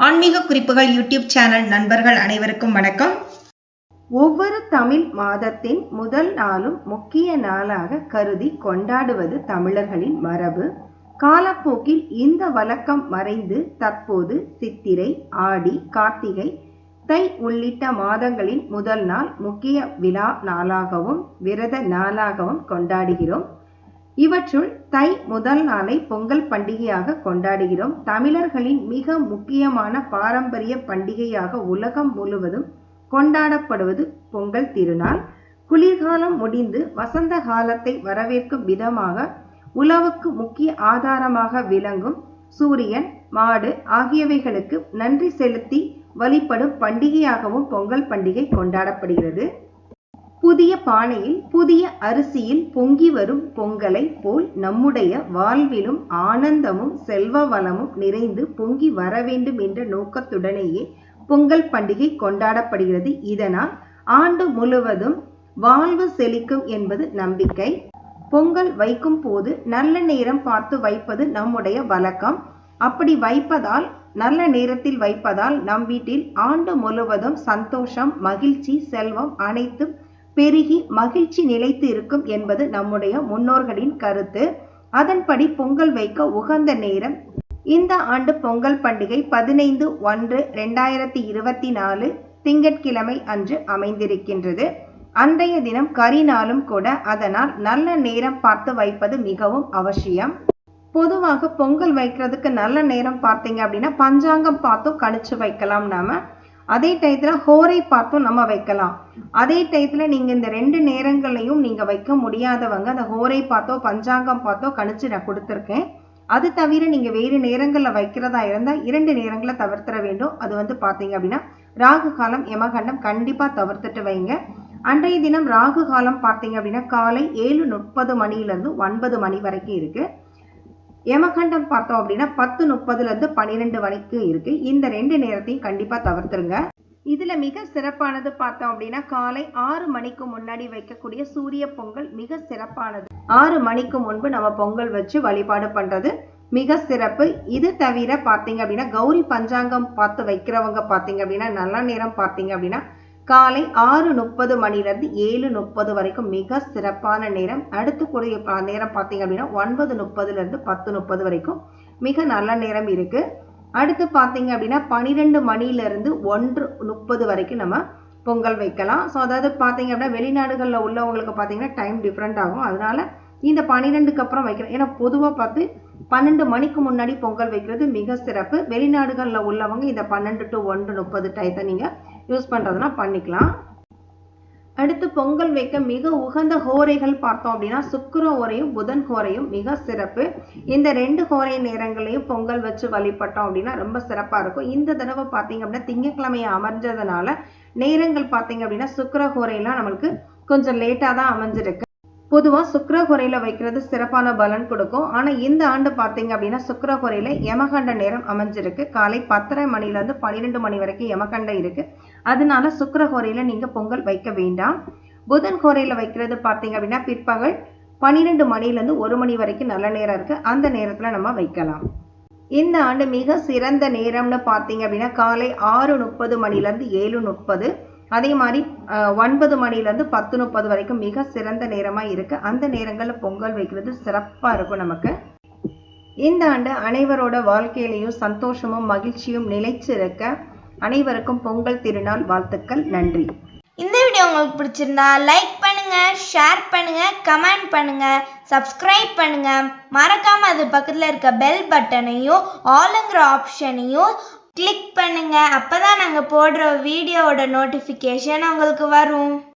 ஆன்மீக குறிப்புகள் YouTube channel நண்பர்கள் அனைவருக்கும் வணக்கம். ஒவ்வொரு தமிழ் மாதத்தின் முதல் நாளும் முக்கிய நாளாக கருதி கொண்டாடுவது தமிழர்களின் மரபு. காலப்போக்கில் இந்த வழக்கம் மறைந்து தற்போது சித்திரை ஆடி கார்த்திகை தை உள்ளிட்ட மாதங்களின் முதல் நாள் முக்கிய விழா நாளாகவும் விரத நாளாகவும் கொண்டாடுகிறோம். இவற்றுள் தை முதல் நாளை பொங்கல் பண்டிகையாக கொண்டாடுகிறோம். தமிழர்களின் மிக முக்கியமான பாரம்பரிய பண்டிகையாக உலகம் முழுவதும் கொண்டாடப்படுவது பொங்கல் திருநாள். குளிர்காலம் முடிந்து வசந்த காலத்தை வரவேற்கும் விதமாக உழவுக்கு முக்கிய ஆதாரமாக விளங்கும் சூரியன் மாடு ஆகியவைகளுக்கு நன்றி செலுத்தி வழிபடும் பண்டிகையாகவும் பொங்கல் பண்டிகை கொண்டாடப்படுகிறது. புதிய பானையில் புதிய அரிசியில் பொங்கி வரும் பொங்கலை போல் நம்முடைய வாழ்விலும் ஆனந்தமும் செல்வ வளமும் நிறைந்து பொங்கி வர வேண்டும் என்ற நோக்கத்துடனேயே பொங்கல் பண்டிகை கொண்டாடப்படுகிறது. இதனால் ஆண்டு முழுவதும் வாழ்வு செழிக்கும் என்பது நம்பிக்கை. பொங்கல் வைக்கும் போது நல்ல நேரம் பார்த்து வைப்பது நம்முடைய வழக்கம். அப்படி வைப்பதால் நல்ல நேரத்தில் வைப்பதால் நம் வீட்டில் ஆண்டு முழுவதும் சந்தோஷம் மகிழ்ச்சி செல்வம் அனைத்தும் பெருகி மகிழ்ச்சி நிலைத்து இருக்கும் என்பது நம்முடைய முன்னோர்களின் கருத்து. அதன்படி பொங்கல் வைக்க உகந்த நேரம். இந்த ஆண்டு பொங்கல் பண்டிகை பதினைந்து ஒன்று ரெண்டாயிரத்தி இருபத்தி நாலு திங்கட்கிழமை அன்று அமைந்திருக்கின்றது. அன்றைய தினம் கரி நாளும் கூட அதனால் நல்ல நேரம் பார்த்து வைப்பது மிகவும் அவசியம். பொதுவாக பொங்கல் வைக்கிறதுக்கு நல்ல நேரம் பார்த்தீங்க அப்படின்னா பஞ்சாங்கம் பார்த்தும் கணிச்சு வைக்கலாம் நாம. அதே டயத்தில் ஹோரை பார்த்தும் நம்ம வைக்கலாம். அதே டயத்தில் நீங்கள் இந்த ரெண்டு நேரங்களையும் நீங்கள் வைக்க முடியாதவங்க அந்த ஹோரை பார்த்தோ பஞ்சாங்கம் பார்த்தோ கணிச்சு நான் கொடுத்துருக்கேன். அது தவிர நீங்கள் வேறு நேரங்களில் வைக்கிறதா இருந்தால் இரண்டு நேரங்களை தவிர்த்திட வேண்டும். அது வந்து பார்த்தீங்க அப்படின்னா ராகு காலம் யமகண்டம் கண்டிப்பாக தவிர்த்துட்டு வைங்க. அன்றைய தினம் ராகு காலம் பார்த்தீங்க அப்படின்னா காலை ஏழு முப்பது மணிலேருந்து ஒன்பது மணி வரைக்கும் இருக்குது யமகண்டம் பார்த்தோம் அப்படின்னா பத்து முப்பதுலேருந்து பன்னிரெண்டு மணிக்கு இருக்குது இந்த ரெண்டு நேரத்தையும் கண்டிப்பாக தவிர்த்துருங்க. இதில் மிக சிறப்பானது பார்த்தோம் அப்படின்னா காலை ஆறு மணிக்கு முன்னாடி வைக்கக்கூடிய சூரிய பொங்கல் மிக சிறப்பானது. ஆறு மணிக்கு முன்பு நம்ம பொங்கல் வச்சு வழிபாடு பண்ணுறது மிக சிறப்பு. இது தவிர பார்த்தீங்க அப்படின்னா கௌரி பஞ்சாங்கம் பார்த்து வைக்கிறவங்க பார்த்தீங்க அப்படின்னா நல்ல நேரம் பார்த்தீங்க அப்படின்னா காலை ஆறு முப்பது மணிலேருந்து ஏழு முப்பது வரைக்கும் மிக சிறப்பான நேரம். அடுத்து கூடிய நேரம் பார்த்தீங்க அப்படின்னா ஒன்பது முப்பதுலேருந்து பத்து முப்பது வரைக்கும் மிக நல்ல நேரம் இருக்குது அடுத்து பார்த்தீங்க அப்படின்னா பன்னிரெண்டு மணிலேருந்து ஒன்று முப்பது வரைக்கும் நம்ம பொங்கல் வைக்கலாம். ஸோ அதாவது பார்த்தீங்க அப்படின்னா வெளிநாடுகளில் உள்ளவங்களுக்கு பார்த்தீங்கன்னா டைம் டிஃப்ரெண்ட் ஆகும். அதனால இந்த பன்னிரெண்டுக்கு அப்புறம் வைக்கிறோம் ஏன்னா பொதுவாக பார்த்து பன்னெண்டு மணிக்கு முன்னாடி பொங்கல் வைக்கிறது மிக சிறப்பு. வெளிநாடுகளில் உள்ளவங்க இந்த பன்னெண்டு டு ஒன்று முப்பது டயத்தை நீங்கள் யூஸ் பண்ணுறதுனா பண்ணிக்கலாம். அடுத்து பொங்கல் வைக்க மிக உகந்த ஹோரைகள் பார்த்தோம் அப்படின்னா சுக்கர ஹோரையும் புதன் ஹோரையும் மிக சிறப்பு. இந்த ரெண்டு ஹோரை நேரங்களையும் பொங்கல் வச்சு வழிபட்டோம் அப்படின்னா ரொம்ப சிறப்பாக இருக்கும். இந்த தடவை பார்த்தீங்க அப்படின்னா திங்கக்கிழமையை அமர்ந்ததுனால நேரங்கள் பார்த்தீங்க அப்படின்னா சுக்கர ஹோரையெல்லாம் நம்மளுக்கு கொஞ்சம் லேட்டாக தான் அமைஞ்சிருக்கு. பொதுவாக சுக்கரகுறையில் வைக்கிறது சிறப்பான பலன் கொடுக்கும். ஆனால் இந்த ஆண்டு பார்த்தீங்க அப்படின்னா சுக்கரகுறையில் யமகண்ட நேரம் அமைஞ்சிருக்கு. காலை பத்தரை மணிலேருந்து பன்னிரெண்டு மணி வரைக்கும் யமகண்ட இருக்குது அதனால சுக்கரகுறையில் நீங்கள் பொங்கல் வைக்க வேண்டாம். புதன் குறையில் வைக்கிறது பார்த்தீங்க அப்படின்னா பிற்பகல் பன்னிரெண்டு மணிலேருந்து ஒரு மணி வரைக்கும் நல்ல நேரம் இருக்குது அந்த நேரத்தில் நம்ம வைக்கலாம். இந்த ஆண்டு மிக சிறந்த நேரம்னு பார்த்தீங்க அப்படின்னா காலை ஆறு முப்பது மணிலேருந்து ஏழு முப்பது அதே மாதிரி ஒன்பது மணிலேருந்து பத்து முப்பது வரைக்கும் மிக சிறந்த நேரமாக இருக்குது அந்த நேரங்களில் பொங்கல் வைக்கிறது சிறப்பாக இருக்கும் நமக்கு. இந்த ஆண்டு அனைவரோட வாழ்க்கையிலையும் சந்தோஷமும் மகிழ்ச்சியும் நிலைச்சிருக்க அனைவருக்கும் பொங்கல் திருநாள் வாழ்த்துக்கள். நன்றி. இந்த வீடியோ உங்களுக்கு பிடிச்சிருந்தா லைக் பண்ணுங்க ஷேர் பண்ணுங்க கமெண்ட் பண்ணுங்க சப்ஸ்கிரைப் பண்ணுங்க. மறக்காம அது பக்கத்தில் இருக்க பெல் பட்டனையும் ஆளுங்கிற ஆப்ஷனையும் கிளிக் அப்போ தான் நாங்கள் போடுற வீடியோவோட நோட்டிஃபிகேஷன் உங்களுக்கு வரும்.